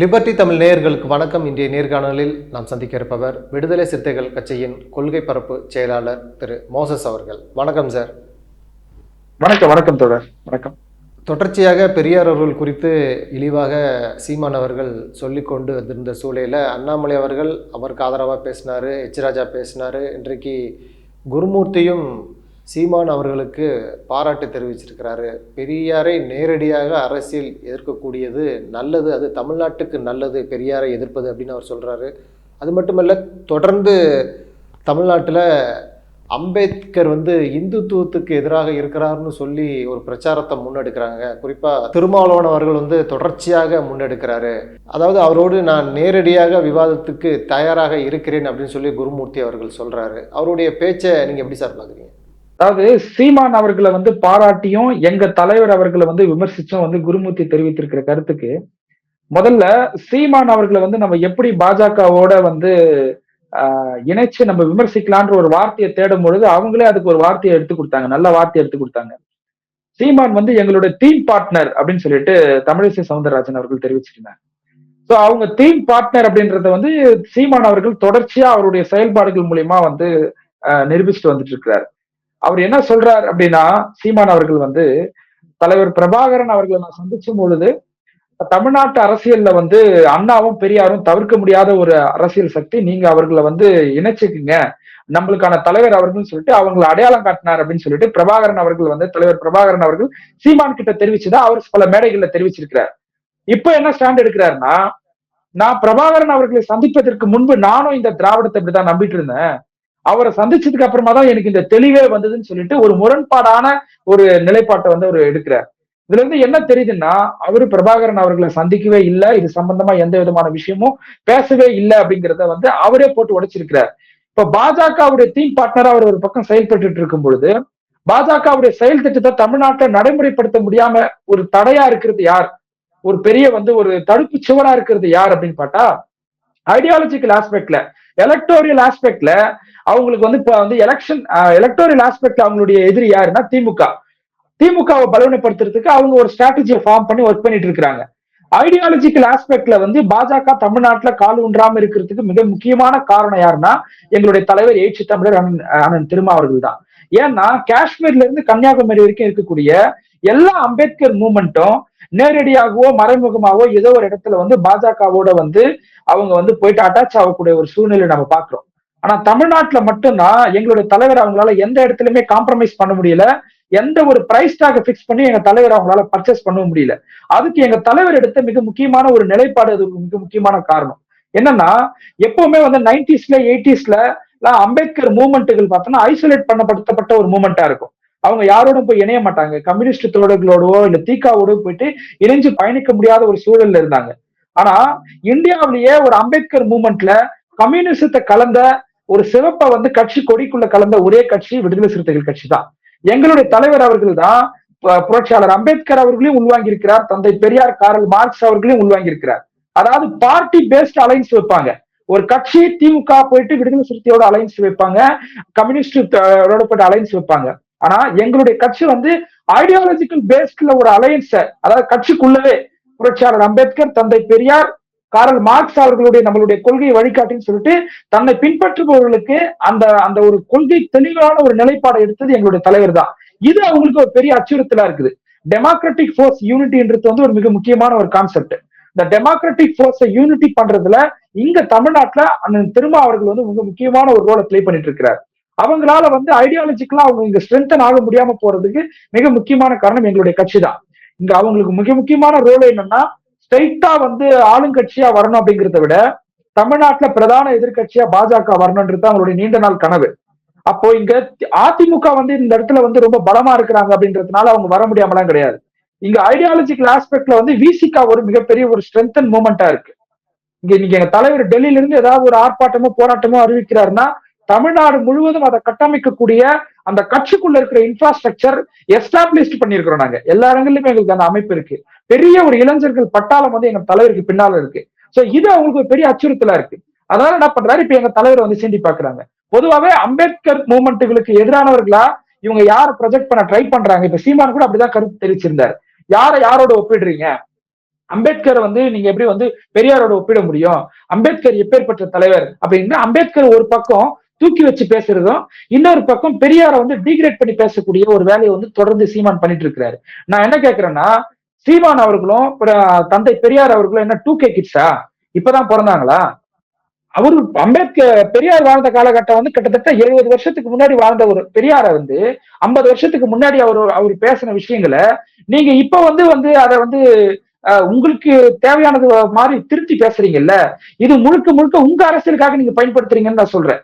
Liberty Tamil நேயர்களுக்கு வணக்கம். இன்றைய நேர்காணலில் நாம் சந்திக்க இருப்பவர் விடுதலை சிறுத்தைகள் கட்சியின் கொள்கை பரப்பு செயலாளர் திரு மோசஸ் அவர்கள். வணக்கம் சார். வணக்கம் வணக்கம் தோழர். வணக்கம். தொடர்ச்சியாக பெரியார் அவர்கள் குறித்து இழிவாக சீமான் அவர்கள் சொல்லிக்கொண்டு வந்திருந்த சூழலில் அண்ணாமலை அவர்கள் அவருக்கு ஆதரவாக பேசினார் எச் ராஜா பேசினார். இன்றைக்கு குருமூர்த்தியும் சீமான் அவர்களுக்கு பாராட்டு தெரிவிச்சிருக்கிறாரு. பெரியாரை நேரடியாக அரசியல் எதிர்க்கக்கூடியது நல்லது அது தமிழ்நாட்டுக்கு நல்லது பெரியாரை எதிர்ப்பது அப்படின்னு அவர் சொல்கிறாரு அது மட்டுமல்ல தொடர்ந்து தமிழ்நாட்டில் அம்பேத்கர் வந்து இந்துத்துவத்துக்கு எதிராக இருக்கிறாருன்னு சொல்லி ஒரு பிரச்சாரத்தை முன்னெடுக்கிறாங்க. குறிப்பாக திருமாவளவன் அவர்கள் வந்து தொடர்ச்சியாக முன்னெடுக்கிறாரு. அதாவது அவரோடு நான் நேரடியாக விவாதத்துக்கு தயாராக இருக்கிறேன் அப்படின்னு சொல்லி குருமூர்த்தி அவர்கள் சொல்கிறாரு அவருடைய பேச்சை நீங்கள் எப்படி சார் பார்க்குறீங்க? அதாவது சீமான் அவர்களை வந்து பாராட்டியும் எங்க தலைவர் அவர்களை வந்து விமர்சிச்சும் வந்து குருமூர்த்தி தெரிவித்திருக்கிற கருத்துக்கு முதல்ல சீமான் அவர்களை வந்து நம்ம எப்படி பாஜகவோட வந்து ஆஹ், இணைச்சு நம்ம விமர்சிக்கலான்ற ஒரு வார்த்தையை தேடும் பொழுது அவங்களே அதுக்கு ஒரு வார்த்தையை எடுத்து கொடுத்தாங்க நல்ல வார்த்தையை எடுத்து கொடுத்தாங்க. சீமான் வந்து எங்களுடைய தீம் பார்ட்னர் அப்படின்னு சொல்லிட்டு தமிழிசை சவுந்தரராஜன் அவர்கள் தெரிவிச்சிருந்தாங்க ஸோ அவங்க தீம் பார்ட்னர் அப்படின்றத வந்து சீமான் அவர்கள் தொடர்ச்சியா அவருடைய செயல்பாடுகள் மூலியமா வந்து நிரூபிச்சுட்டு வந்துட்டு இருக்கிறாரு. அவர் என்ன சொல்றார் அப்படின்னா சீமான் அவர்கள் வந்து தலைவர் பிரபாகரன் அவர்களை நான் சந்திச்சும் பொழுது தமிழ்நாட்டு அரசியல்ல வந்து அண்ணாவும் பெரியாரும் தவிர்க்க முடியாத ஒரு அரசியல் சக்தி நீங்க அவர்களை வந்து இணைச்சுக்குங்க. நம்மளுக்கான தலைவர் அவர்கள்னு சொல்லிட்டு அவங்களை அடையாளம் காட்டினார் அப்படின்னு சொல்லிட்டு பிரபாகரன் அவர்கள் வந்து தலைவர் பிரபாகரன் அவர்கள் சீமான் கிட்ட தெரிவிச்சுதான் அவர் பல மேடைகள்ல தெரிவிச்சிருக்கிறார். இப்ப என்ன ஸ்டாண்ட் எடுக்கிறாருன்னா நான் பிரபாகரன் அவர்களை சந்திப்பதற்கு முன்பு நானும் இந்த திராவிடத்தை இப்படிதான் நம்பிட்டு இருந்தேன். அவரை சந்திச்சதுக்கு அப்புறமா தான் எனக்கு இந்த தெளிவே வந்ததுன்னு சொல்லிட்டு ஒரு முரண்பாடான ஒரு நிலைப்பாட்டை வந்து அவர் எடுக்கிறார். இதுல இருந்து என்ன தெரியுதுன்னா அவரு பிரபாகரன் அவர்களை சந்திக்கவே இல்லை. இது சம்பந்தமா எந்த விதமான விஷயமும் பேசவே இல்லை அப்படிங்கிறத வந்து அவரே போட்டு உடைச்சிருக்கிறார். இப்ப பாஜகவுடைய தீம் பார்ட்னரா அவர் ஒரு பக்கம் செயல்பட்டு இருக்கும் பொழுது பாஜகவுடைய செயல் திட்டத்தை தமிழ்நாட்டில் நடைமுறைப்படுத்த முடியாம ஒரு தடையா இருக்கிறது யார்? ஒரு பெரிய வந்து ஒரு தடுப்பு சுவரா இருக்கிறது யார் அப்படின்னு பார்த்தா ஐடியாலஜிக்கல் ஆஸ்பெக்ட்ல எலக்டோரியல் ஆஸ்பெக்ட்ல அவங்களுக்கு வந்து இப்போ வந்து எலெக்ஷன் எலக்டோரியல் ஆஸ்பெக்ட்ல அவங்களுடைய எதிரி யாருன்னா திமுக. திமுகவை பலவீனப்படுத்துறதுக்கு அவங்க ஒரு ஸ்ட்ராட்டஜியை ஃபார்ம் பண்ணி ஒர்க் பண்ணிட்டு இருக்கிறாங்க. ஐடியாலஜிக்கல் ஆஸ்பெக்ட்ல வந்து பாஜக தமிழ்நாட்டுல கால் ஊன்றாம இருக்கிறதுக்கு மிக முக்கியமான காரணம் யாருன்னா எங்களுடைய தலைவர் எழுச்சி தமிழர் அண்ணன் திருமாவர்கள் தான். ஏன்னா காஷ்மீர்ல இருந்து கன்னியாகுமரி வரைக்கும் இருக்கக்கூடிய எல்லா அம்பேத்கர் மூமெண்ட்டும் நேரடியாகவோ மறைமுகமாகவோ ஏதோ ஒரு இடத்துல வந்து பாஜகவோட வந்து அவங்க வந்து போயிட்டு அட்டாச் ஆகக்கூடிய ஒரு சூழ்நிலை நம்ம பாக்குறோம் ஆனா தமிழ்நாட்டுல மட்டும்தான் எங்களுடைய தலைவர் அவங்களால எந்த இடத்துலயுமே காம்ப்ரமைஸ் பண்ண முடியல. எந்த ஒரு பிரைஸ் டாக பிக்ஸ் பண்ணி எங்க தலைவர் அவங்களால பர்ச்சேஸ் பண்ண முடியல. அதுக்கு எங்க தலைவர் எடுத்த மிக முக்கியமான ஒரு நிலைப்பாடு அது மிக முக்கியமான காரணம். என்னன்னா எப்பவுமே வந்து நைன்டிஸ்ல எயிட்டிஸ்ல அம்பேத்கர் மூமெண்ட்டுகள் பார்த்தோம்னா ஐசோலேட் பண்ணப்படுத்தப்பட்ட ஒரு மூமெண்டா இருக்கும். அவங்க யாரோடும் போய் இணைய மாட்டாங்க. கம்யூனிஸ்ட் தோழர்களோடவோ இல்ல தீக்காவோடோ போயிட்டு இணைஞ்சு பயணிக்க முடியாத ஒரு சூழல்ல இருந்தாங்க. ஆனா இந்தியாவிலேயே ஒரு அம்பேத்கர் மூமெண்ட்ல கம்யூனிசத்தை கலந்த ஒரு சிவப்பை வந்து கட்சி கொடிக்குள்ள கலந்த ஒரே கட்சி விடுதலை சிறுத்தைகள் கட்சி தான் எங்களுடைய தலைவர் அவர்கள் தான் புரட்சியாளர் அம்பேத்கர் அவர்களையும் உள்வாங்கி இருக்கிறார் தந்தை பெரியார் காரல் மார்க்ஸ் அவர்களையும் உள்வாங்கி இருக்கிறார் அதாவது பார்ட்டி பேஸ்ட் அலைன்ஸ் வைப்பாங்க. ஒரு கட்சி திமுக போயிட்டு விடுதலை சிறுத்தையோட அலைன்ஸ் வைப்பாங்க கம்யூனிஸ்ட் போயிட்டு அலைன்ஸ் வைப்பாங்க. ஆனா எங்களுடைய கட்சி வந்து ஐடியாலஜிக்கல் பேஸ்ட்ல ஒரு அலையன்ஸ அதாவது கட்சிக்குள்ளவே புரட்சியாளர் அம்பேத்கர் தந்தை பெரியார் காரல் மார்க்ஸ் அவர்களுடைய நம்மளுடைய கொள்கை வழிகாட்டின்னு சொல்லிட்டு தன்னை பின்பற்றுபவர்களுக்கு அந்த அந்த ஒரு கொள்கை தெளிவான ஒரு நிலைப்பாடை எடுத்தது எங்களுடைய தலைவர் தான் இது அவங்களுக்கு ஒரு பெரிய அச்சுறுத்தலா இருக்குது. டெமோக்ராட்டிக் ஃபோர்ஸ் யூனிட்டின்றது வந்து ஒரு மிக முக்கியமான ஒரு கான்செப்ட் இந்த டெமோக்ராட்டிக் ஃபோர்ஸை யூனிட்டி பண்றதுல இங்க தமிழ்நாட்டுல அண்ணன் திருமா அவர்கள் வந்து மிக முக்கியமான ஒரு ரோலை ப்ளே பண்ணிட்டு இருக்கிறார். அவங்களால வந்து ஐடியாலஜிக்கலா அவங்க இங்க ஸ்ட்ரென்தன் ஆக முடியாம போறதுக்கு மிக முக்கியமான காரணம் எங்களுடைய கட்சி தான் இங்க அவங்களுக்கு மிக முக்கியமான ரோல் என்னன்னா ஸ்ட்ரைட்டா வந்து ஆளுங்கட்சியா வரணும் அப்படிங்கிறத விட தமிழ்நாட்டுல பிரதான எதிர்கட்சியா பாஜக வரணும்ன்றது அவங்களுடைய நீண்ட நாள் கனவு. அப்போ இங்க அதிமுக வந்து இந்த இடத்துல வந்து ரொம்ப பலமா இருக்கிறாங்க அப்படின்றதுனால அவங்க வர முடியாமலாம் கிடையாது. இங்க ஐடியாலஜிக்கல் ஆஸ்பெக்ட்ல வந்து விசிகா ஒரு மிகப்பெரிய ஒரு ஸ்ட்ரென்தன் மூமெண்டா இருக்கு. இங்க இன்னைக்கு எங்க தலைவர் டெல்லியில இருந்து ஏதாவது ஒரு ஆர்ப்பாட்டமோ போராட்டமோ அறிவிக்கிறாருன்னா தமிழ்நாடு முழுவதும் அதை கட்டமைக்கக்கூடிய அந்த கட்சிக்குள்ள இருக்கிற இன்ஃப்ராஸ்ட்ரக்சர் எஸ்டாப்ளிஷ்ட் பண்ணிருக்கிறோம் நாங்க. எல்லா இடங்கள்லயுமே எங்களுக்கு அந்த அமைப்பு இருக்கு. பெரிய ஒரு இளைஞர்கள் பட்டாளம் வந்து எங்க தலைவருக்கு பின்னால இருக்கு. சோ இது அவங்களுக்கு ஒரு பெரிய அச்சுறுத்தலா இருக்கு. அதனால என்ன பண்றாரு? இப்ப எங்க தலைவர் வந்து சீண்டி பாக்குறாங்க பொதுவாவே அம்பேத்கர் மூமெண்ட்டுகளுக்கு எதிரானவர்களா இவங்க யார ப்ரொஜெக்ட் பண்ண ட்ரை பண்றாங்க? இப்ப சீமான் கூட அப்படிதான் கருத்து தெரிவிச்சிருந்தாரு. யாரை யாரோட ஒப்பிடுறீங்க? அம்பேத்கர் வந்து நீங்க எப்படி வந்து பெரியாரோட ஒப்பிட முடியும்? அம்பேத்கர் எப்பேற்பட்ட தலைவர்? அப்படின்னு அம்பேத்கர் ஒரு பக்கம் தூக்கி வச்சு பேசுறதும் இன்னொரு பக்கம் பெரியாரை வந்து டிகிரேட் பண்ணி பேசக்கூடிய ஒரு வேலையை வந்து தொடர்ந்து சீமான் பண்ணிட்டு இருக்கிறாரு. நான் என்ன கேட்கிறேன்னா சீமான் அவர்களும் அப்புறம் தந்தை பெரியார் அவர்களும் என்ன டூ கே கிட்ஸா இப்பதான் பிறந்தாங்களா? அவரு அம்பேத்கர் பெரியார் வாழ்ந்த காலகட்டம் வந்து கிட்டத்தட்ட எழுபது வருஷத்துக்கு முன்னாடி வாழ்ந்த ஒரு பெரியாரை வந்து ஐம்பது வருஷத்துக்கு முன்னாடி அவர் அவர் பேசின விஷயங்களை நீங்க இப்ப வந்து வந்து அதை வந்து உங்களுக்கு தேவையானது மாதிரி திருத்தி பேசுறீங்கல்ல இது முழுக்க முழுக்க உங்க அரசியலுக்காக நீங்க பயன்படுத்துறீங்கன்னு நான் சொல்றேன்.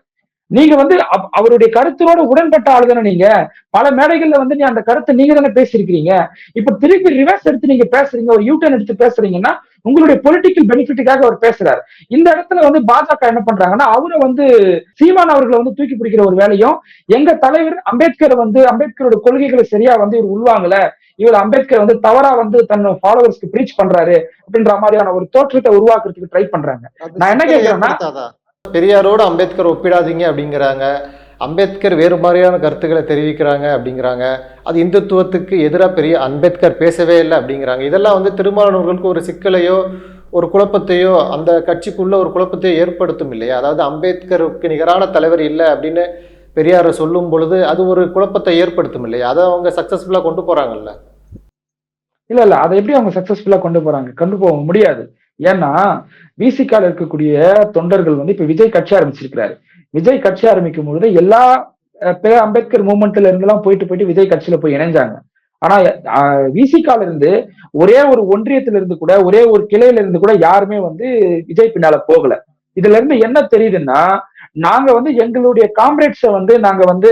நீங்க வந்து அவ- அவருடைய கருத்தினோட உடன்பட்ட ஆளு தானே நீங்க? பல மேடைகள்ல வந்து நீ அந்த கருத்தை நீங்க தானே பேசியிருக்கிறீங்க? இப்ப திருப்பி ரிவர்ஸ் எடுத்து நீங்க பேசுறீங்க ஒரு யூட்டர்ன் எடுத்து பேசுறீங்கன்னா உங்களுடைய பொலிட்டிக்கல் பெனிஃபிட்டுக்காக அவர் பேசுறாரு. இந்த இடத்துல வந்து பாஜக என்ன பண்றாங்கன்னா அவரை வந்து சீமான் அவர்களை வந்து தூக்கி பிடிக்கிற ஒரு வேலையும் எங்க தலைவர் அம்பேத்கர் வந்து அம்பேத்கரோட கொள்கைகளை சரியா வந்து இவர் உள்வாங்கல இவர் அம்பேத்கர் வந்து தவறா வந்து தன் ஃபாலோவர்ஸ்க்கு ப்ரீச் பண்றாரு அப்படின்ற மாதிரியான ஒரு தோற்றத்தை உருவாக்குறதுக்கு ட்ரை பண்றாங்க. நான் என்ன கேட்கிறேன்னா-? பெரியாரோட அம்பேத்கர் ஒப்பிடாதீங்க அப்படிங்கிறாங்க. அம்பேத்கர் வேறு மாதிரியான கருத்துக்களை தெரிவிக்கிறாங்க அப்படிங்கிறாங்க. அது இந்துத்துவத்துக்கு எதிராக பெரிய அம்பேத்கர் பேசவே இல்லை அப்படிங்கிறாங்க. இதெல்லாம் வந்து திருமாவளவர்களுக்கு ஒரு சிக்கலையோ ஒரு குழப்பத்தையோ அந்த கட்சிக்குள்ள ஒரு குழப்பத்தையோ ஏற்படுத்தும் இல்லையா? அதாவது அம்பேத்கருக்கு நிகரான தலைவர் இல்லை அப்படின்னு பெரியாரை சொல்லும் பொழுது அது ஒரு குழப்பத்தை ஏற்படுத்தும் இல்லையா? அதை அவங்க சக்சஸ்ஃபுல்லாக கொண்டு போகிறாங்கல்ல இல்லை இல்லை. அதை எப்படி அவங்க சக்ஸஸ்ஃபுல்லாக கொண்டு போகிறாங்க கொண்டு போக முடியாது. ஏன்னா விசிகால இருக்கக்கூடிய தொண்டர்கள் வந்து இப்ப விஜய் கட்சி ஆரம்பிச்சிருக்கிறாரு. விஜய் கட்சி ஆரம்பிக்கும் பொழுது எல்லா பிற அம்பேத்கர் மூமெண்ட்ல இருந்தெல்லாம் போயிட்டு போயிட்டு விஜய் கட்சியில போய் இணைஞ்சாங்க. ஆனா விசிகால இருந்து ஒரே ஒரு ஒன்றியத்துல இருந்து கூட ஒரே ஒரு கிளையில இருந்து கூட யாருமே வந்து விஜய் பின்னால போகல. இதுல இருந்து என்ன தெரியுதுன்னா நாங்க வந்து எங்களுடைய காம்ரேட்ஸை வந்து நாங்க வந்து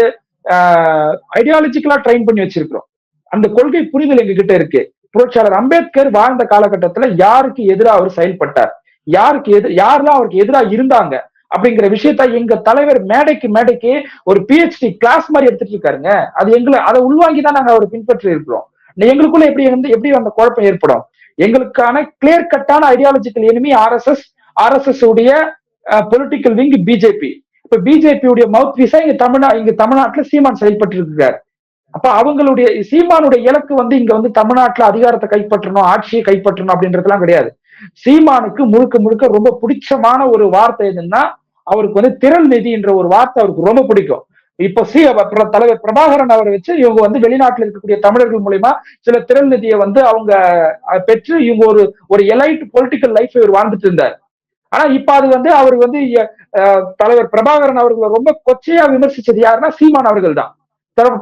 ஐடியாலஜிக்கலா ட்ரைன் பண்ணி வச்சிருக்கிறோம். அந்த கொள்கை புரிதல் எங்ககிட்ட இருக்கு. புரட்சியாளர் அம்பேத்கர் வாழ்ந்த காலகட்டத்துல யாருக்கு எதிராக அவர் செயல்பட்டார்? யாருக்கு எதிர் யாரெல்லாம் அவருக்கு எதிராக இருந்தாங்க? அப்படிங்கிற விஷயத்த எங்க தலைவர் மேடைக்கு மேடைக்கு ஒரு பிஹெச்டி கிளாஸ் மாதிரி எடுத்துட்டு இருக்காருங்க. அது எங்களை அதை உள்வாங்கி தான் நாங்க அவரை பின்பற்றி இருக்கிறோம். எங்களுக்குள்ள எப்படி வந்து எப்படி அந்த குழப்பம் ஏற்படும்? எங்களுக்கான கிளியர் கட்டான ஐடியாலஜிக்கல் எனிமி ஆர்எஸ்எஸ் ஆர்எஸ்எஸ் உடைய பொலிட்டிக்கல் விங் பிஜேபி இப்ப பிஜேபியுடைய மவுத் பீஸா இங்க தமிழ்நா இங்க தமிழ்நாட்டுல சீமான் செயல்பட்டு இருக்காரு அப்ப அவங்களுடைய சீமானுடைய இலக்கு வந்து இங்க வந்து தமிழ்நாட்டுல அதிகாரத்தை கைப்பற்றணும் ஆட்சியை கைப்பற்றணும் அப்படின்றதுலாம் கிடையாது. சீமானுக்கு முழுக்க முழுக்க ரொம்ப பிடிச்சமான ஒரு வார்த்தை எதுன்னா அவருக்கு வந்து திரள் நிதி என்ற ஒரு வார்த்தை அவருக்கு ரொம்ப பிடிக்கும். இப்ப சி தலைவர் பிரபாகரன் அவரை வச்சு இவங்க வந்து வெளிநாட்டில் இருக்கக்கூடிய தமிழர்கள் மூலியமா சில திரள் நிதியை வந்து அவங்க பெற்று இவங்க ஒரு ஒரு எலைட் பொலிட்டிக்கல் லைஃப் இவர் வாழ்ந்துட்டு இருந்தார். ஆனா இப்ப அது வந்து அவர் வந்து தலைவர் பிரபாகரன் அவர்களை ரொம்ப கொச்சையா விமர்சிச்சது யாருன்னா சீமான் அவர்கள் தான்.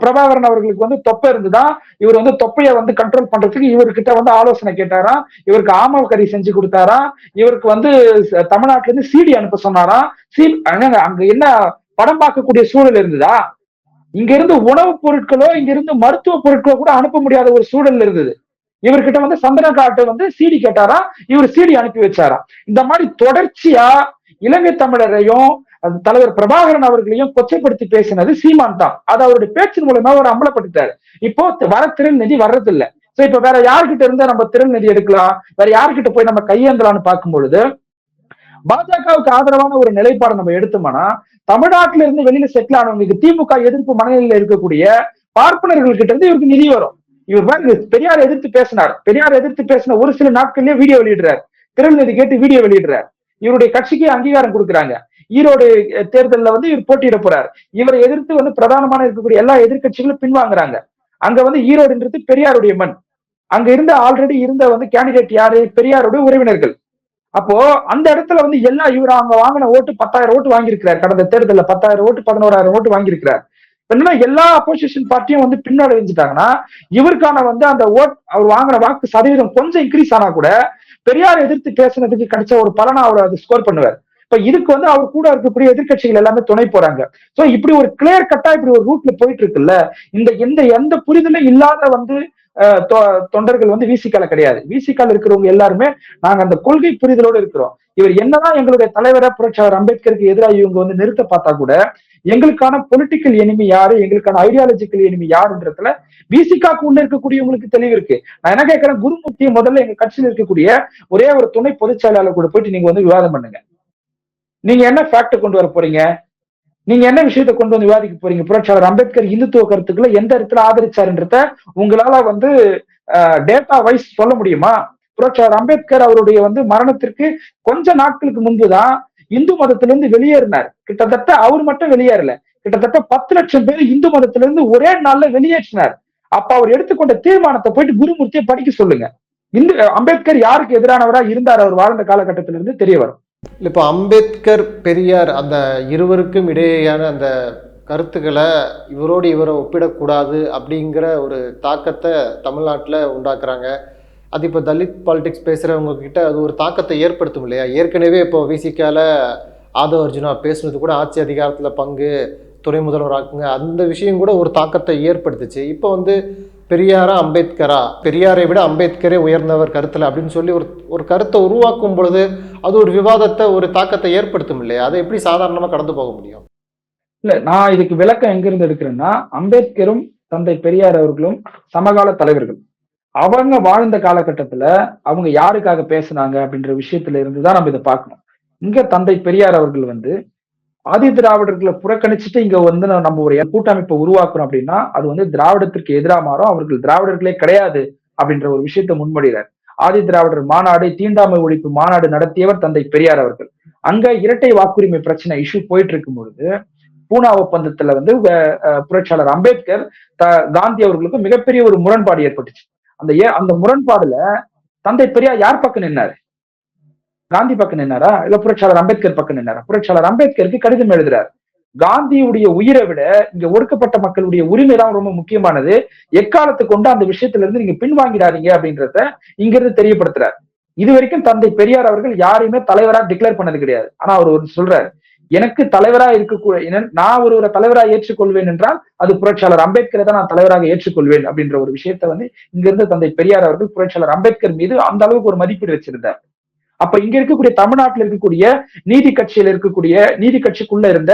பிரபாகரன் அவர்களுக்கு வந்து தொப்பை இருந்துதான் இவர் வந்து தொப்பையை வந்து கண்ட்ரோல் பண்றதுக்கு இவர்கிட்ட வந்து ஆலோசனை கேட்டாராம் இவருக்கு ஆமவ கறி செஞ்சு கொடுத்தாராம் இவருக்கு வந்து தமிழ்நாட்டுல இருந்து சீடி அனுப்ப சொன்னாராம் சீ அங்க என்ன படம் பார்க்கக்கூடிய சூழல் இருந்ததா? இங்க இருந்து உணவுப் பொருட்களோ இங்க இருந்து மருத்துவ பொருட்களோ கூட அனுப்ப முடியாத ஒரு சூழல் இருந்தது. இவர்கிட்ட வந்து சந்தன காட்டு வந்து சீடி கேட்டாராம் இவர் சீடி அனுப்பி வச்சாரா? இந்த மாதிரி தொடர்ச்சியா இலங்கை தமிழரையும் தலைவர் பிரபாகரன் அவர்களையும் கொச்சைப்படுத்தி பேசினது சீமான் தான். அது அவருடைய பேச்சின் மூலமா அவர் அம்பலப்படுத்தாரு இப்போ வர திறன் நிதி வர்றது இல்ல சோ இப்ப வேற யார்கிட்ட இருந்தா நம்ம திறன் நிதி எடுக்கலாம்? வேற யார்கிட்ட போய் நம்ம கையேந்தலாம்னு பார்க்கும் பொழுது பாஜகவுக்கு ஆதரவான ஒரு நிலைப்பாடு நம்ம எடுத்தோம்னா தமிழ்நாட்டுல இருந்து வெளியில செட்டில் ஆனவங்களுக்கு திமுக எதிர்ப்பு மனநிலையில இருக்கக்கூடிய பார்ப்பனர்கள் கிட்ட இருந்து இவருக்கு நிதி வரும். இவர் பாருங்க பெரியார் எதிர்த்து பேசினார். பெரியார் எதிர்த்து பேசின ஒரு சில நாட்கள்லயே வீடியோ வெளியிடுறார். திறன் நிதி கேட்டு வீடியோ வெளியிடுறார். இவருடைய கட்சிக்கு அங்கீகாரம் கொடுக்குறாங்க. ஈரோடு தேர்தலில் வந்து இவர் போட்டியிட போறார். இவரை எதிர்த்து வந்து பிரதானமான இருக்கக்கூடிய எல்லா எதிர்க்கட்சிகளும் பின்வாங்குறாங்க. அங்க வந்து ஈரோடுன்றது பெரியாருடைய மண். அங்க இருந்த ஆல்ரெடி இருந்த வந்து கேண்டிடேட் யாரு? பெரியாருடைய உறவினர்கள். அப்போ அந்த இடத்துல வந்து எல்லா இவர் அங்க வாங்கின ஓட்டு பத்தாயிரம் ஓட்டு வாங்கியிருக்கிறார். கடந்த தேர்தலில் பத்தாயிரம் ஓட்டு பதினோராயிரம் ஓட்டு வாங்கியிருக்கிறார். என்னன்னா எல்லா அப்போசிஷன் பார்ட்டியும் வந்து பின்னாடி இவருக்கான வந்து அந்த ஓட் அவர் வாங்கின வாக்கு சதவீதம் கொஞ்சம் இன்க்ரீஸ் ஆனா கூட பெரியார் எதிர்த்து பேசுனதுக்கு கிடைச்ச ஒரு பலனை அவர் அது ஸ்கோர் பண்ணுவார். இப்ப இதுக்கு வந்து அவர் கூட இருக்கக்கூடிய எதிர்க்கட்சிகள் எல்லாமே துணை போறாங்க. சோ இப்படி ஒரு கிளியர் கட்டா இப்படி ஒரு ரூட்ல போயிட்டு இருக்குல்ல இந்த எந்த எந்த புரிதலும் இல்லாத வந்து தொ- தொண்டர்கள் வந்து விசிகால கிடையாது. விசிகால இருக்கிறவங்க எல்லாருமே நாங்க அந்த கொள்கை புரிதலோடு இருக்கிறோம். இவர் என்னதான் எங்களுடைய தலைவரை புரட்சியாளர் அம்பேத்கருக்கு எதிராக இவங்க வந்து நிறுத்த பார்த்தா கூட எங்களுக்கான பொலிட்டிக்கல் எனிமி யாரு எங்களுக்கான ஐடியாலஜிக்கல் எனிமி யாருன்றதுல விசிகாக்கு உள்ள இருக்கக்கூடியவங்களுக்கு தெளிவு இருக்கு. நான் என்ன கேட்கிறேன்? குருமூர்த்தியை முதல்ல எங்க கட்சியில் இருக்கக்கூடிய ஒரே ஒரு துணை பொதுச் செயலாளர் கூட போயிட்டு நீங்க வந்து விவாதம் பண்ணுங்க. நீங்க என்ன ஃபேக்ட் கொண்டு வர போறீங்க? நீங்க என்ன விஷயத்தை கொண்டு வந்து விவாதிக்க போறீங்க? புரட்சியாளர் அம்பேத்கர் இந்துத்துவ கருத்துக்களை எந்த இடத்துல ஆதரிச்சாருன்றத உங்களால வந்து டேட்டா வைஸ் சொல்ல முடியுமா? புரட்சியாளர் அம்பேத்கர் அவருடைய வந்து மரணத்திற்கு கொஞ்ச நாட்களுக்கு முன்புதான் இந்து மதத்திலிருந்து வெளியேறினார். கிட்டத்தட்ட அவர் மட்டும் வெளியேறல. கிட்டத்தட்ட பத்து லட்சம் பேர் இந்து மதத்திலிருந்து ஒரே நாள்ல வெளியேற்றினார். அப்ப அவர் எடுத்துக்கொண்ட தீர்மானத்தை போயிட்டு குருமூர்த்தியை படிக்க சொல்லுங்க. இந்து அம்பேத்கர் யாருக்கு எதிரானவரா இருந்தார்? அவர் வாழ்ந்த காலகட்டத்திலிருந்து தெரிய வரும். இப்போ அம்பேத்கர் பெரியார் அந்த இருவருக்கும் இடையேயான அந்த கருத்துக்களை இவரோடு இவரை ஒப்பிடக்கூடாது அப்படிங்கிற ஒரு தாக்கத்தை தமிழ்நாட்டில் உண்டாக்குறாங்க. அது இப்போ தலித் பாலிடிக்ஸ் பேசுகிறவங்க கிட்ட அது ஒரு தாக்கத்தை ஏற்படுத்தும் இல்லையா? ஏற்கனவே இப்போ விசிக்கால ஆதவ அர்ஜுனா பேசுனது கூட ஆட்சி அதிகாரத்தில் பங்கு துணை முதல்வர் ஆக்குங்க அந்த விஷயம் கூட ஒரு தாக்கத்தை ஏற்படுத்துச்சு. இப்போ வந்து பெரியாரா அம்பேத்கரா? பெரியாரை விட அம்பேத்கரே உயர்ந்தவர் கருத்தில் அப்படின்னு சொல்லி ஒரு ஒரு கருத்தை உருவாக்கும் பொழுது அது ஒரு விவாதத்தை ஒரு தாக்கத்தை ஏற்படுத்தும் இல்லையா? அதை எப்படி சாதாரணமாக கடந்து போக முடியும்? இல்ல நான் இதுக்கு விளக்கம் எங்கிருந்து எடுக்கிறேன்னா அம்பேத்கரும் தந்தை பெரியார் அவர்களும் சமகால தலைவர்கள். அவங்க வாழ்ந்த காலகட்டத்துல அவங்க யாருக்காக பேசுனாங்க அப்படின்ற விஷயத்துல இருந்து தான் நம்ம இதை பார்க்கணும். இங்க தந்தை பெரியார் அவர்கள் வந்து ஆதி திராவிடர்களை புறக்கணிச்சுட்டு இங்க வந்து நம்ம ஒரு கூட்டமைப்பை உருவாக்குறோம் அப்படின்னா அது வந்து திராவிடத்திற்கு எதிராக மாறும் அவர்கள் திராவிடர்களே கிடையாது அப்படின்ற ஒரு விஷயத்தை முன்மொழிகிறார். ஆதி திராவிடர் மாநாடு தீண்டாமை ஒழிப்பு மாநாடு நடத்தியவர் தந்தை பெரியார் அவர்கள். அங்க இரட்டை வாக்குரிமை பிரச்சனை இஷ்யூ போயிட்டு இருக்கும் பொழுது பூனா ஒப்பந்தத்துல வந்து புரட்சியாளர் அம்பேத்கர் த- காந்தி அவர்களுக்கும் மிகப்பெரிய ஒரு முரண்பாடு ஏற்பட்டுச்சு. அந்த ஏ அந்த முரண்பாடுல தந்தை பெரியார் யார் பக்கம் நின்னாரு? காந்தி பக்கம் நின்னாரா? இல்ல புரட்சியாளர் அம்பேத்கர் பக்கம் நின்னாரா? புரட்சியாளர் அம்பேத்கருக்கு கடிதம் எழுதுறாரு. காந்தியுடைய உயிரை விட இங்க ஒடுக்கப்பட்ட மக்களுடைய உரிமை தான் ரொம்ப முக்கியமானது. எக்காலத்து கொண்டு அந்த விஷயத்துல இருந்து நீங்க பின்வாங்கிடாதீங்க அப்படின்றத இங்க இருந்து தெரியப்படுத்துறாரு. இது வரைக்கும் தந்தை பெரியார் அவர்கள் யாரையுமே தலைவரா டிக்ளேர் பண்ணது கிடையாது. ஆனா அவர் ஒரு சொல்றாரு எனக்கு தலைவரா இருக்கக்கூடிய நான் ஒருவரை தலைவரா ஏற்றுக்கொள்வேன் என்றால் அது புரட்சியாளர் அம்பேத்கரை தான் நான் தலைவராக ஏற்றுக்கொள்வேன் அப்படின்ற ஒரு விஷயத்த வந்து இங்கிருந்து தந்தை பெரியார் அவர்கள் புரட்சியாளர் அம்பேத்கர் மீது அந்த அளவுக்கு ஒரு மதிப்பீடு வச்சிருந்தார். அப்ப இங்க இருக்கக்கூடிய தமிழ்நாட்டில் இருக்கக்கூடிய நீதி கட்சியில இருக்கக்கூடிய நீதி கட்சிக்குள்ள இருந்த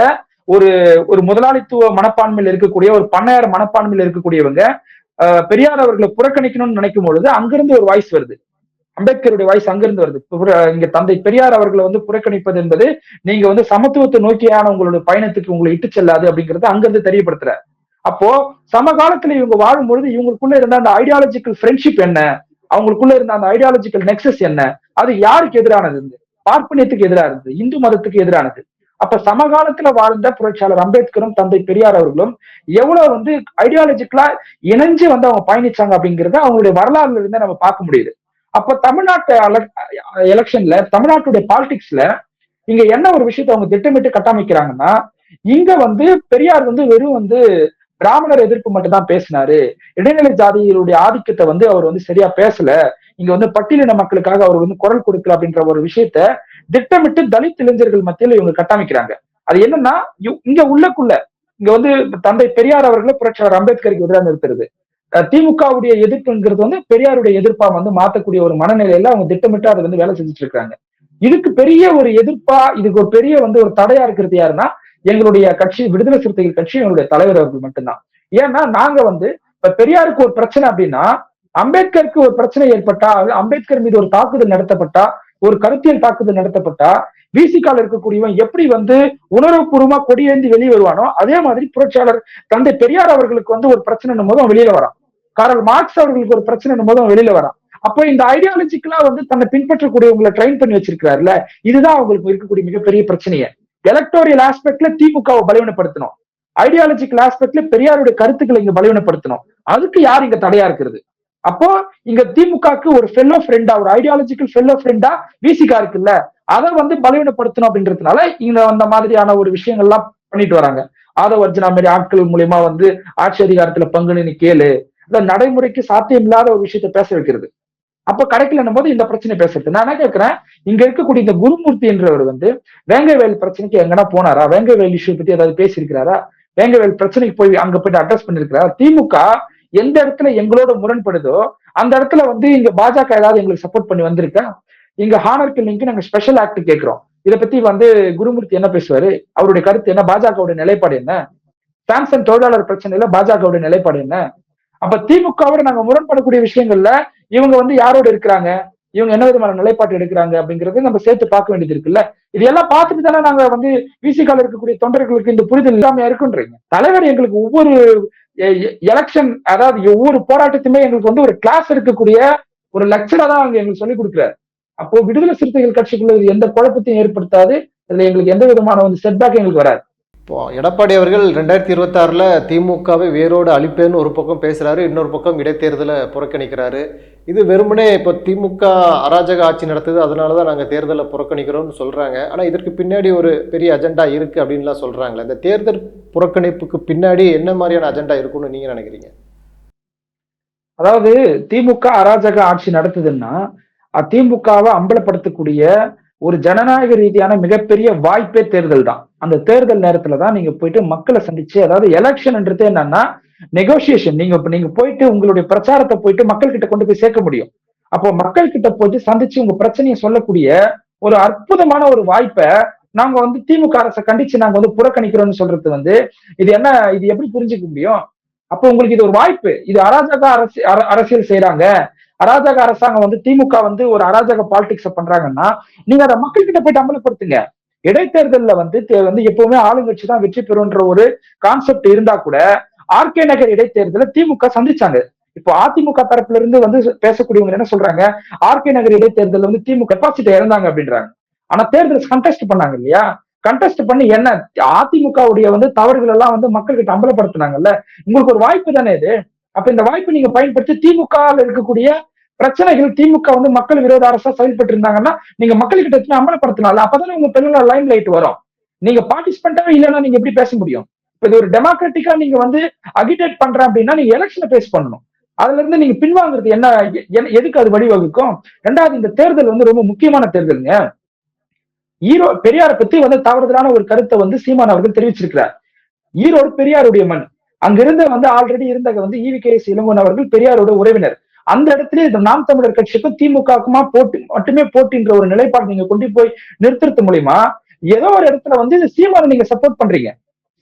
ஒரு ஒரு முதலாளித்துவ மனப்பான்மையில் இருக்கக்கூடிய ஒரு பண்ணையார மனப்பான்மையில் இருக்கக்கூடியவங்க பெரியார் அவர்களை புறக்கணிக்கணும்னு நினைக்கும் பொழுது அங்கிருந்து ஒரு வாய்ஸ் வருது. அம்பேத்கருடைய வாய்ஸ் அங்கிருந்து வருது. இங்க தந்தை பெரியார் அவர்களை வந்து புறக்கணிப்பது என்பது நீங்க வந்து சமத்துவத்தை நோக்கியான உங்களோட பயணத்துக்கு உங்களை இட்டு செல்லாது அப்படிங்கறது அங்கிருந்து தெரியப்படுத்துற அப்போ சமகாலத்துல இவங்க வாழும் பொழுது இவங்களுக்குள்ள இருந்த அந்த ஐடியாலஜிக்கல் ஃப்ரெண்ட்ஷிப் என்ன? அவங்களுக்குள்ள இருந்த அந்த ஐடியாலஜிக்கல் நெக்ஸஸ் என்ன? அது யாருக்கு எதிரானது? இருந்து பார்ப்பனியத்துக்கு எதிராக இருந்தது இந்து மதத்துக்கு எதிரானது. அப்ப சமகாலத்துல வாழ்ந்த புரட்சியாளர் அம்பேத்கரும் தந்தை பெரியார் அவர்களும் எவ்வளவு வந்து ஐடியாலஜிக்கலா இணைஞ்சு வந்து அவங்க பயணிச்சாங்க அப்படிங்கறத அவங்களுடைய வரலாறுல இருந்து நம்ம பார்க்க முடியுது. அப்ப தமிழ்நாட்டு எலெக்ஷன்ல தமிழ்நாட்டுடைய பாலிடிக்ஸ்ல இங்க என்ன ஒரு விஷயத்தை அவங்க திட்டமிட்டு கட்டமைக்கிறாங்கன்னா இங்க வந்து பெரியார் வந்து வெறும் வந்து பிராமணர் எதிர்ப்பு மட்டும் தான் பேசினாரு. இடைநிலை ஜாதியினுடைய ஆதிக்கத்தை வந்து அவர் வந்து சரியா பேசல. இங்க வந்து பட்டியலின மக்களுக்காக அவர் வந்து குரல் கொடுக்கல அப்படின்ற ஒரு விஷயத்த திட்டமிட்டு தலித் இளைஞர்கள் மத்தியில இவங்க கட்டமைக்கிறாங்க. அது என்னன்னா இங்க உள்ளக்குள்ள இங்க வந்து தந்தை பெரியார் அவர்களை புரட்சியாளர் அம்பேத்கருக்கு எதிராக நிறுத்துறது. அஹ் திமுகவுடைய எதிர்ப்புங்கிறது வந்து பெரியாருடைய எதிர்ப்பா வந்து மாத்தக்கூடிய ஒரு மனநிலையில அவங்க திட்டமிட்டு அதை வந்து வேலை செஞ்சுட்டு இருக்காங்க. இதுக்கு பெரிய ஒரு எதிர்ப்பா இதுக்கு ஒரு பெரிய வந்து ஒரு தடையா இருக்கிறது யாருன்னா எங்களுடைய கட்சி விடுதலை சிறுத்தைகள் கட்சி எங்களுடைய தலைவர் அவர்கள் மட்டும்தான். ஏன்னா நாங்க வந்து இப்ப பெரியாருக்கு ஒரு பிரச்சனை அப்படின்னா அம்பேத்கருக்கு ஒரு பிரச்சனை ஏற்பட்டா அம்பேத்கர் மீது ஒரு தாக்குதல் நடத்தப்பட்டா ஒரு கருத்தியல் தாக்குதல் நடத்தப்பட்டா விசிகால இருக்கக்கூடியவன் எப்படி வந்து உணர்வுபூர்வமா கொடியேந்தி வெளியே வருவானோ அதே மாதிரி புரட்சியாளர் தந்தை பெரியார் அவர்களுக்கு வந்து ஒரு பிரச்சனை போது அவன் வெளியில வரான். காரல் மார்க்ஸ் அவர்களுக்கு ஒரு பிரச்சனை போது அவன் வெளியில வரான். அப்போ இந்த ஐடியாலஜிக்கலா வந்து தன்னை பின்பற்றக்கூடியவங்களை ட்ரெயின் பண்ணி வச்சிருக்கிறாருல இதுதான் அவங்களுக்கு இருக்கக்கூடிய மிகப்பெரிய பிரச்சனையை. எலக்டோரியல் ஆஸ்பெக்ட்ல திமுகவை பலவீனப்படுத்தணும். ஐடியாலஜிக்கல் ஆஸ்பெக்ட்ல பெரியாருடைய கருத்துக்களை இங்க பலவீனப்படுத்தணும். அதுக்கு யார் இங்க தடையா இருக்கிறது? அப்போ இங்க திமுகக்கு ஒரு ஃபெல்லோ ஃப்ரெண்டா ஒரு ஐடியாலஜிக்கல் ஃபெல்லோ ஃப்ரெண்டா விசிகா இருக்குல்ல அதை வந்து பலவீனப்படுத்தணும் அப்படின்றதுனால இங்க அந்த மாதிரியான ஒரு விஷயங்கள்லாம் பண்ணிட்டு வராங்க. ஆதவ அர்ஜுனா மாதிரி ஆட்கள் மூலியமா வந்து ஆட்சி அதிகாரத்துல பங்குன்னு கேளு. இல்ல நடைமுறைக்கு சாத்தியம் இல்லாத ஒரு விஷயத்த பேச வைக்கிறது. அப்ப கிடைக்கலன்னும் போது இந்த பிரச்சனை பேசுறது. நான் என்ன கேட்கிறேன்? இங்க இருக்கக்கூடிய இந்த குருமூர்த்தி என்றவர் வந்து வேங்கவேல் பிரச்சனைக்கு எங்கன்னா போனாரா? வேங்கவேல் இஷ்யூ பத்தி ஏதாவது பேசியிருக்கிறாரா? வேங்கவேல் பிரச்சனைக்கு போய் அங்க போயிட்டு அட்ரஸ் பண்ணிருக்கிறாரா திமுக எந்த இடத்துல எங்களோட முரண்படுதோ அந்த இடத்துல வந்து இங்க பாஜக ஏதாவது எங்களுக்கு சப்போர்ட் பண்ணி வந்திருக்கா? இங்க ஹானர் கில்லிங்க்கு நாங்க ஸ்பெஷல் ஆக்ட் கேட்கிறோம். இதை பத்தி வந்து குருமூர்த்தி என்ன பேசுவாரு? அவருடைய கருத்து என்ன? பாஜகவுடைய நிலைப்பாடு என்ன? சாம்சங் தொழிலாளர் பிரச்சனையில பாஜகவுடைய நிலைப்பாடு என்ன? அப்ப திமுகவோட நாங்க முரண்படக்கூடிய விஷயங்கள்ல இவங்க வந்து யாரோட இருக்கிறாங்க? இவங்க என்ன விதமான நிலைப்பாட்டு எடுக்கிறாங்க அப்படிங்கறது நம்ம சேர்த்து பார்க்க வேண்டியது இருக்குல்ல? இது எல்லாம் பார்த்துட்டு தானே நாங்க வந்து விசிகால இருக்கக்கூடிய தொண்டர்களுக்கு இந்த புரிதல் இல்லாம இருக்குன்றீங்க. தலைவர் எங்களுக்கு ஒவ்வொரு எலெக்ஷன் அதாவது ஒவ்வொரு போராட்டத்துமே எங்களுக்கு வந்து ஒரு கிளாஸ் இருக்கக்கூடிய ஒரு லெக்சரா தான் அங்க எங்களுக்கு சொல்லிக் கொடுக்குறாரு. அப்போ விடுதலை சிறுத்தைகள் கட்சிக்குள்ள இது எந்த குழப்பத்தையும் ஏற்படுத்தாது. இதுல எங்களுக்கு எந்த விதமான வந்து செட்பேக் எங்களுக்கு வராது. இப்போ எடப்பாடி அவர்கள் ரெண்டாயிரத்தி இருபத்தாறில் திமுகவை வேரோடு அழிப்பேன்னு ஒரு பக்கம் பேசுகிறாரு இன்னொரு பக்கம் இடைத்தேர்தலை புறக்கணிக்கிறாரு. இது வெறுமனே இப்போ திமுக அராஜக ஆட்சி நடத்துது அதனால தான் நாங்கள் தேர்தலை புறக்கணிக்கிறோம்னு சொல்கிறாங்க ஆனால் இதற்கு பின்னாடி ஒரு பெரிய அஜெண்டா இருக்குது அப்படின்லாம் சொல்கிறாங்களே இந்த தேர்தல் புறக்கணிப்புக்கு பின்னாடி என்ன மாதிரியான அஜெண்டா இருக்குன்னு நீங்கள் நினைக்கிறீங்க? அதாவது திமுக அராஜக ஆட்சி நடத்துதுன்னா திமுகவை அம்பலப்படுத்தக்கூடிய ஒரு ஜனநாயக ரீதியான மிகப்பெரிய வாய்ப்பே தேர்தல் தான். அந்த தேர்தல் நேரத்துல தான் நீங்க போயிட்டு மக்களை சந்திச்சு அதாவது எலெக்ஷன்ன்றது என்னன்னா நெகோசியேஷன் நீங்க இப்ப நீங்க போயிட்டு உங்களுடைய பிரச்சாரத்தை போயிட்டு மக்கள் கிட்ட கொண்டு போய் சேர்க்க முடியும். அப்போ மக்கள் கிட்ட போயிட்டு சந்திச்சு உங்க பிரச்சனையை சொல்லக்கூடிய ஒரு அற்புதமான ஒரு வாய்ப்பை நாங்க வந்து திமுக அரசை கண்டிச்சு நாங்க வந்து புறக்கணிக்கிறோம்னு சொல்றது வந்து இது என்ன இது எப்படி புரிஞ்சுக்க முடியும்? அப்போ உங்களுக்கு இது ஒரு வாய்ப்பு. இது அராஜக அரசு அர- அரசியல் செய்யறாங்க அராஜக அரசாங்கம் வந்து திமுக வந்து ஒரு அராஜக பாலிடிக்ஸ் பண்றாங்கன்னா நீங்க அதை மக்கள் கிட்ட போயிட்டு அமலப்படுத்துங்க இடைத்தேர்தல்ல வந்து வந்து எப்பவுமே ஆளுங்கட்சி தான் வெற்றி பெறும்ன்ற ஒரு கான்செப்ட் இருந்தா கூட ஆர்கே நகர் இடைத்தேர்தலை திமுக சந்திச்சாங்க. இப்போ அதிமுக தரப்புல இருந்து வந்து பேசக்கூடியவங்க என்ன சொல்றாங்க? ஆர்கே நகர் இடைத்தேர்தல் வந்து திமுக கெப்பாசிட்டி இறந்தாங்க அப்படின்றாங்க. ஆனா தேர்தல் கண்டெஸ்ட் பண்ணாங்க இல்லையா? கண்டெஸ்ட் பண்ணி என்ன? அதிமுகவுடைய வந்து தவறுகள் எல்லாம் வந்து மக்கள் கிட்ட அம்பலப்படுத்தினாங்கல்ல? உங்களுக்கு ஒரு வாய்ப்பு தானே இது? அப்ப இந்த வாய்ப்பு நீங்க பயன்படுத்தி திமுக இருக்கக்கூடிய பிரச்சனைகள் திமுக வந்து மக்கள் விரோத அரசா செயல்பட்டு இருந்தாங்கன்னா நீங்க மக்கள்கிட்ட எடுத்து அம்பலப்படுத்தினால அப்பதானே உங்க பெண்களோட லைம் லைட் வரும். நீங்க பார்ட்டிசிபென்டாவே இல்லைன்னா நீங்க எப்படி பேச முடியும்? இது ஒரு டெமோக்ராட்டிக்கா நீங்க வந்து அகிடேட் பண்றேன் அப்படின்னா நீங்க எலெக்ஷனை பேஸ் பண்ணணும். அதுல இருந்து நீங்க பின்வாங்குறது என்ன எதுக்கு அது வழிவகுக்கும்? ரெண்டாவது இந்த தேர்தல் வந்து ரொம்ப முக்கியமான தேர்தலுங்க. ஈரோ பெரியாரை பத்தி வந்து தவறுதலான ஒரு கருத்தை வந்து சீமான் அவர்கள் தெரிவிச்சிருக்கிறார். ஈரோடு பெரியாருடைய மண். அங்கிருந்து வந்து ஆல்ரெடி இருந்த வந்து ஈவி கே எஸ் இளங்கோன் அவர்கள் பெரியாரோட உறவினர். அந்த இடத்துல இந்த நாம் தமிழர் கட்சிக்கும் திமுகவுக்குமா போட்டி மட்டுமே போட்டின்ற ஒரு நிலைப்பாடு நீங்க கொண்டு போய் நிறுத்துறது மூலியமா ஏதோ ஒரு இடத்துல வந்து சீமானை நீங்க சப்போர்ட் பண்றீங்க.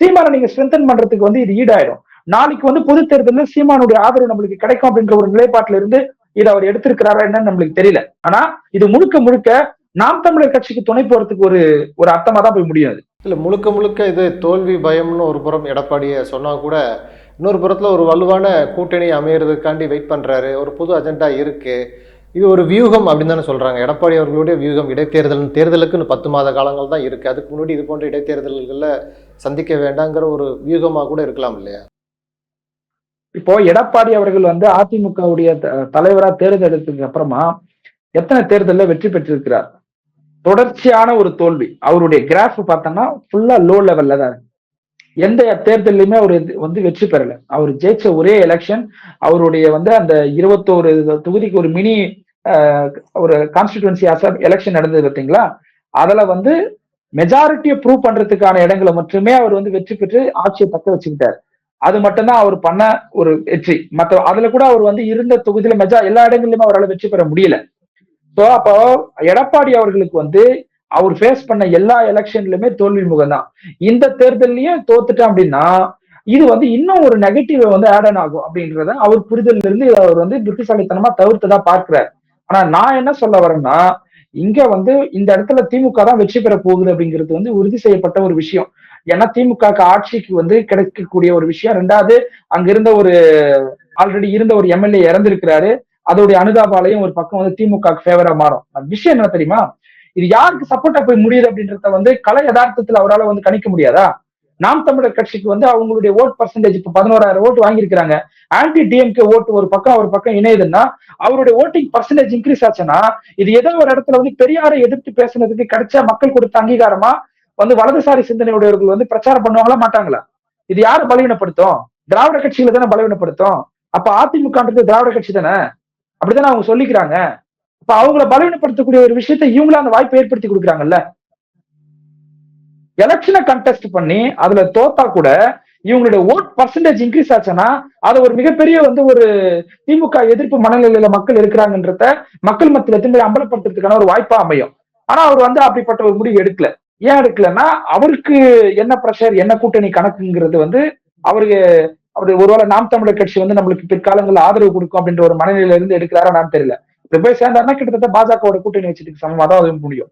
சீமானை நீங்க ஸ்ட்ரென்தன் பண்றதுக்கு வந்து இது ஈடாயிடும். நாளைக்கு வந்து பொது தேர்தலில் சீமானுடைய ஆதரவு நம்மளுக்கு கிடைக்கும் அப்படின்ற ஒரு நிலைப்பாட்டில இருந்து இதை அவர் எடுத்திருக்கிறாரா என்னன்னு நம்மளுக்கு தெரியல. ஆனா இது முழுக்க முழுக்க நாம் தமிழர் கட்சிக்கு துணை போறதுக்கு ஒரு ஒரு அர்த்தமா தான் போய் முடியாது இல்ல இல்லை முழுக்க முழுக்க இது தோல்வி பயம்னு ஒரு புறம் எடப்பாடியை சொன்னா கூட இன்னொரு புறத்தில் ஒரு வலுவான கூட்டணி அமையறதுக்காண்டி வெயிட் பண்றாரு. ஒரு புது அஜெண்டா இருக்கு. இது ஒரு வியூகம் அப்படின்னு தானே சொல்கிறாங்க எடப்பாடி அவர்களுடைய வியூகம் இடைத்தேர்தல் தேர்தலுக்குன்னு பத்து மாத காலங்கள் தான் இருக்குது அதுக்கு முன்னாடி இது போன்ற இடைத்தேர்தல்களில் சந்திக்க வேண்டாங்கிற ஒரு வியூகமாக கூட இருக்கலாம் இல்லையா? இப்போ எடப்பாடி அவர்கள் வந்து அதிமுகவுடைய த- தலைவரா தேர்ந்தெடுத்ததுக்கு அப்புறமா எத்தனை தேர்தலில் வெற்றி பெற்றிருக்கிறார்? தொடர்ச்சியான ஒரு தோல்வி. அவருடைய கிராஃப் பார்த்தோம்னா ஃபுல்லா லோ லெவல்ல தான் எந்த தேர்தல்லையுமே அவர் இது வந்து வெற்றி பெறல. அவர் ஜெயிச்ச ஒரே எலெக்ஷன் அவருடைய வந்து அந்த இருபத்தோரு தொகுதிக்கு ஒரு மினி ஒரு கான்ஸ்டிடுவன்சி எலெக்ஷன் நடந்தது பார்த்தீங்களா? அதுல வந்து மெஜாரிட்டியை ப்ரூவ் பண்றதுக்கான இடங்களை மட்டுமே அவர் வந்து வெற்றி பெற்று ஆட்சியை தக்க வச்சுக்கிட்டார். அது மட்டும்தான் அவர் பண்ண ஒரு வெற்றி. மற்ற அதுல கூட அவர் வந்து இருந்த தொகுதியில மெஜா எல்லா இடங்கள்லயுமே அவரால் வெற்றி பெற முடியல. ஸோ அப்போ எடப்பாடி அவர்களுக்கு வந்து அவர் ஃபேஸ் பண்ண எல்லா எலெக்ஷன்லயுமே தோல்வி முகம்தான் இந்த தேர்தல்லையும் தோத்துட்டேன் அப்படின்னா இது வந்து இன்னும் ஒரு நெகட்டிவ் வந்து ஆட் ஆன் ஆகும் அப்படின்றத அவர் புரிதல்ல இருந்து அவர் வந்து புத்திசாலித்தனமா தவிர்த்ததா பார்க்கிறார். ஆனா நான் என்ன சொல்ல வரேன்னா இங்க வந்து இந்த இடத்துல திமுக தான் வெற்றி பெற போகுது அப்படிங்கிறது வந்து உறுதி செய்யப்பட்ட ஒரு விஷயம். ஏன்னா திமுக ஆட்சிக்கு வந்து கிடைக்கக்கூடிய ஒரு விஷயம். ரெண்டாவது அங்க இருந்த ஒரு ஆல்ரெடி இருந்த ஒரு எம்எல்ஏ இறந்திருக்கிறாரு. அதோடைய அனுதாபாலையும் ஒரு பக்கம் வந்து திமுக ஃபேவரா மாறும். விஷயம் என்ன தெரியுமா? இது யாருக்கு சப்போர்ட்டா போய் முடியுது அப்படின்றத வந்து கலை யதார்த்தத்துல அவரால் வந்து கணிக்க முடியாதா? நாம் தமிழர் கட்சிக்கு வந்து அவங்களுடைய ஓட் பர்சன்டேஜ் இப்போ பதினோராயிரம் ஓட்டு வாங்கியிருக்கிறாங்க. ஆன்டி டிஎம்கே ஓட்டு ஒரு பக்கம் ஒரு பக்கம் இணையுதுன்னா அவருடைய ஓட்டிங் பர்சன்டேஜ் இன்க்ரீஸ் ஆச்சுன்னா இது ஏதோ ஒரு இடத்துல வந்து பெரியாரை எதிர்த்து பேசுனதுக்கு கிடைச்ச மக்கள் கொடுத்த அங்கீகாரமா வந்து வலதுசாரி சிந்தனையுடையவர்கள் வந்து பிரச்சாரம் பண்ணுவாங்களா மாட்டாங்களா? இது யாரை பலவீனப்படுத்தும்? திராவிட கட்சியில தானே பலவீனப்படுத்தும்? அப்ப அதிமுகன்றது திராவிட கட்சி தானே? அப்படித்தானே அவங்க சொல்லிக்கிறாங்க. அப்ப அவங்கள பலவீனப்படுத்தக்கூடிய ஒரு விஷயத்த இவங்களும் அந்த வாய்ப்பை ஏற்படுத்தி கொடுக்குறாங்கல்ல? எலெக்ஷனை கண்டெஸ்ட் பண்ணி அதுல தோத்தா கூட இவங்களுடைய ஓட் பர்சன்டேஜ் இன்க்ரீஸ் ஆச்சுன்னா அது ஒரு மிகப்பெரிய வந்து ஒரு திமுக எதிர்ப்பு மனநிலையில மக்கள் இருக்கிறாங்கன்றத மக்கள் மத்தியில திரும்ப அம்பலப்படுத்துறதுக்கான ஒரு வாய்ப்பா அமையும். ஆனா அவர் வந்து அப்படிப்பட்ட ஒரு முடிவு எடுக்கல. ஏன் எடுக்கலன்னா அவருக்கு என்ன ப்ரெஷர் என்ன கூட்டணி கணக்குங்கிறது வந்து அவருக்கு அவர் ஒருவேளை நாம் தமிழர் கட்சி வந்து நம்மளுக்கு பிற்காலங்களில் ஆதரவு கொடுக்கும் அப்படின்ற ஒரு மனநிலையில இருந்து எடுக்கிறாரா நான் தெரியல. இப்படி போய் சேர்ந்தாருன்னா கிட்டத்தட்ட பாஜகவோட கூட்டணி வச்சுட்டு சமமா தான் அது முடியும்.